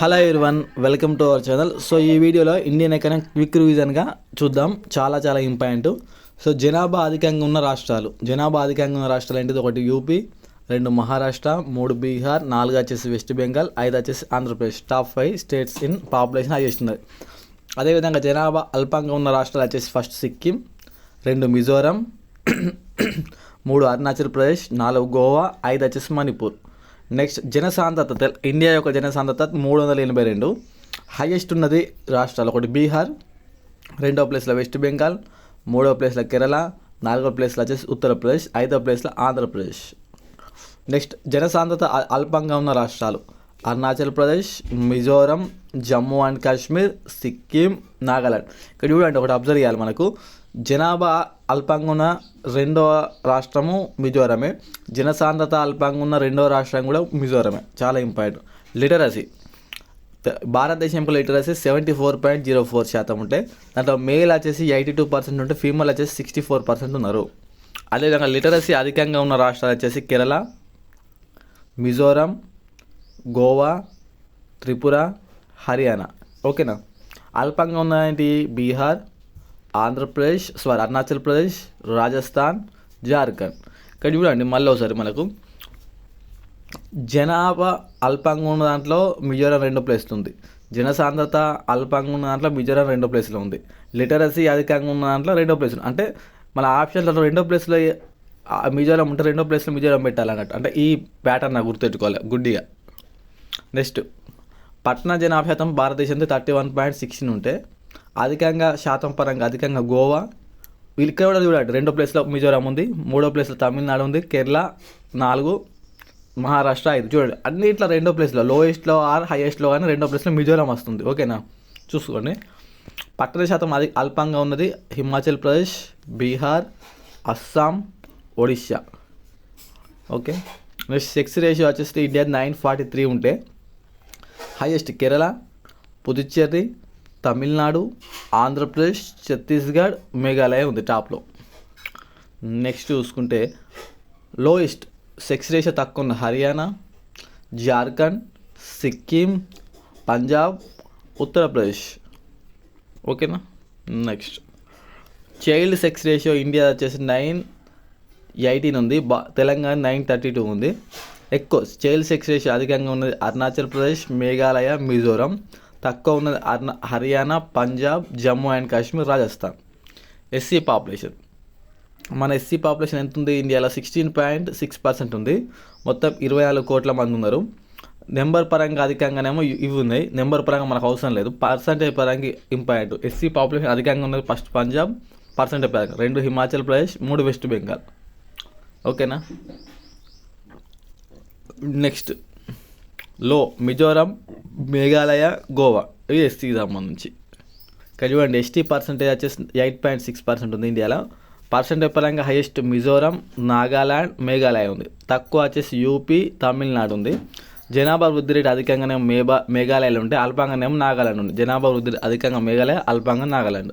Hello one welcome to our channel. So ఈ వీడియోలో Indian economic quick రివిజన్గా చూద్దాం. చాలా చాలా ఇంపార్టెంట్. సో జనాభా అధికంగా ఉన్న రాష్ట్రాలు. జనాభా అధికంగా ఉన్న రాష్ట్రాలు ఏంటిది? ఒకటి యూపీ రెండు మహారాష్ట్ర మూడు బీహార్ నాలుగు వచ్చేసి వెస్ట్ బెంగాల్ ఐదు వచ్చేసి Andhra Pradesh. Top five states in population highest ఉన్నది అదేవిధంగా జనాభా అల్పంగా ఉన్న రాష్ట్రాలు వచ్చేసి ఫస్ట్ సిక్కిం రెండు మిజోరం మూడు అరుణాచల్ ప్రదేశ్ నాలుగు గోవా ఐదు వచ్చేసి మణిపూర్. నెక్స్ట్ జనసాంద్రత తెల్- ఇండియా యొక్క జనసాంద్రత మూడు వందల ఎనభై రెండు. హైయెస్ట్ ఉన్నది రాష్ట్రాలు ఒకటి బీహార్ రెండో ప్లేస్లో వెస్ట్ బెంగాల్ మూడో ప్లేస్లో కేరళ నాలుగో ప్లేస్లో వచ్చేసి ఉత్తరప్రదేశ్ ఐదో ప్లేస్లో ఆంధ్రప్రదేశ్. నెక్స్ట్ జనసాంద్రత అల్పంగా ఉన్న రాష్ట్రాలు అరుణాచల్ ప్రదేశ్ మిజోరం జమ్మూ అండ్ కాశ్మీర్ సిక్కిం నాగాలాండ్. ఇక్కడ చూడండి ఒకటి అబ్జర్వ్ చేయాలి మనకు. జనాభా అల్పంగా ఉన్న రెండవ రాష్ట్రము మిజోరమే. జనసాంద్రత అల్పంగా ఉన్న రెండవ రాష్ట్రం కూడా మిజోరమే. చాలా ఇంపార్టెంట్. లిటరసీ. భారతదేశంలో literacy seventy four point zero four శాతం ఉంటే దాంట్లో మేల్ వచ్చేసి ఎయిటీ టూ పర్సెంట్ ఉంటే ఫీమేల్ వచ్చేసి సిక్స్టీ ఫోర్ పర్సెంట్ ఉన్నారు. అదేవిధంగా లిటరసీ అధికంగా ఉన్న రాష్ట్రాలు వచ్చేసి కేరళ మిజోరం గోవా త్రిపుర హర్యానా. ఓకేనా? అల్పంగా ఉన్నది బీహార్ ఆంధ్రప్రదేశ్ సారీ అరుణాచల్ ప్రదేశ్ రాజస్థాన్ జార్ఖండ్. ఇక్కడ చూడండి మళ్ళీ ఒకసారి మనకు. జనాభా అల్పంగా ఉన్న దాంట్లో మిజోరం రెండో ప్లేస్లో ఉంది. జనసాంద్రత అల్పంగా ఉన్న దాంట్లో మిజోరం రెండో ప్లేస్లో ఉంది. లిటరసీ అధికంగా ఉన్న దాంట్లో రెండో ప్లేస్ అంటే మన ఆప్షన్లో రెండో ప్లేస్లో మిజోరం ఉంటే రెండో ప్లేస్లో మిజోరం పెట్టాలన్నట్టు. అంటే ఈ ప్యాటర్న్ నాకు గుర్తుపెట్టుకోవాలి గుడ్డిగా. నెక్స్ట్ పట్టణ జనాభా శాతం భారతదేశంతో థర్టీ వన్ పాయింట్ సిక్స్టీన్ ఉంటే అధికంగా శాతం పరంగా అధికంగా గోవా. వీళ్ళు ఇక్కడ కూడా చూడండి రెండో ప్లేస్లో మిజోరాం ఉంది మూడో ప్లేస్లో తమిళనాడు ఉంది కేరళ నాలుగు మహారాష్ట్ర ఐదు. చూడండి అన్ని ఇట్లా రెండో ప్లేస్లో లోయెస్ట్లో ఆర్ హైయెస్ట్లో కానీ రెండో ప్లేస్లో మిజోరాం వస్తుంది ఓకేనా? చూసుకోండి. పట్టణ శాతం అది అల్పంగా ఉన్నది Himachal Pradesh Bihar Assam Odisha. Okay? Next sex ratio వచ్చేసి ఇండియా నైన్ ఫార్టీ త్రీ ఉంటే హైయెస్ట్ కేరళ పుదుచ్చేరి తమిళనాడు ఆంధ్రప్రదేశ్ ఛత్తీస్గఢ్ మేఘాలయ ఉంది టాప్లో. నెక్స్ట్ చూసుకుంటే లోయెస్ట్ సెక్స్ రేషియో తక్కువ ఉన్న హర్యానా జార్ఖండ్ సిక్కిం పంజాబ్ ఉత్తరప్రదేశ్. ఓకేనా? Next. Child sex ratio India వచ్చేసి నైన్ ఎయిటీన్ ఉంది. బా తెలంగాణ నైన్ థర్టీ టూ ఉంది. ఎక్కువ చైల్డ్ సెక్స్ రేషియో అధికంగా ఉన్నది అరుణాచల్ ప్రదేశ్ మేఘాలయ మిజోరం. తక్కువ ఉన్నది Haryana Punjab Jammu and Kashmir Rajasthan. SC population. మన ఎస్సీ పాపులేషన్ ఎంత ఉంది ఇండియాలో సిక్స్టీన్ పాయింట్ సిక్స్ పర్సెంట్ ఉంది. మొత్తం ఇరవై నాలుగు కోట్ల మంది ఉన్నారు. నెంబర్ పరంగా అధికంగానేమో ఇవి ఉన్నాయి. నెంబర్ పరంగా మనకు అవసరం లేదు. పర్సంటేజ్ పరంగా ఇంపార్టెంట్. ఎస్సీ పాపులేషన్ అధికంగా ఉన్నది ఫస్ట్ పంజాబ్ పర్సంటేజ్ పరంగా. రెండు హిమాచల్ ప్రదేశ్ మూడు వెస్ట్ బెంగాల్. ఓకేనా? నెక్స్ట్. లో మిజోరం మేఘాలయ గోవా. ఇవి ఎస్టీకి సంబంధించి. ఇక్కడ చూడండి ఎస్టీ పర్సంటేజ్ వచ్చేసి ఎయిట్ పాయింట్ సిక్స్ పర్సెంట్ ఉంది ఇండియాలో. పర్సంటేజ్ పరంగా హైయెస్ట్ మిజోరం నాగాలాండ్ మేఘాలయ ఉంది. తక్కువ వచ్చేసి యూపీ తమిళనాడు ఉంది. జనాభా వృద్ధి రేటు అధికంగానే మేబా మేఘాలయలో ఉంటే అల్పంగానేమో నాగాలాండ్ ఉంది. జనాభా వృద్ధి అధికంగా మేఘాలయ అల్పంగా నాగాలాండ్.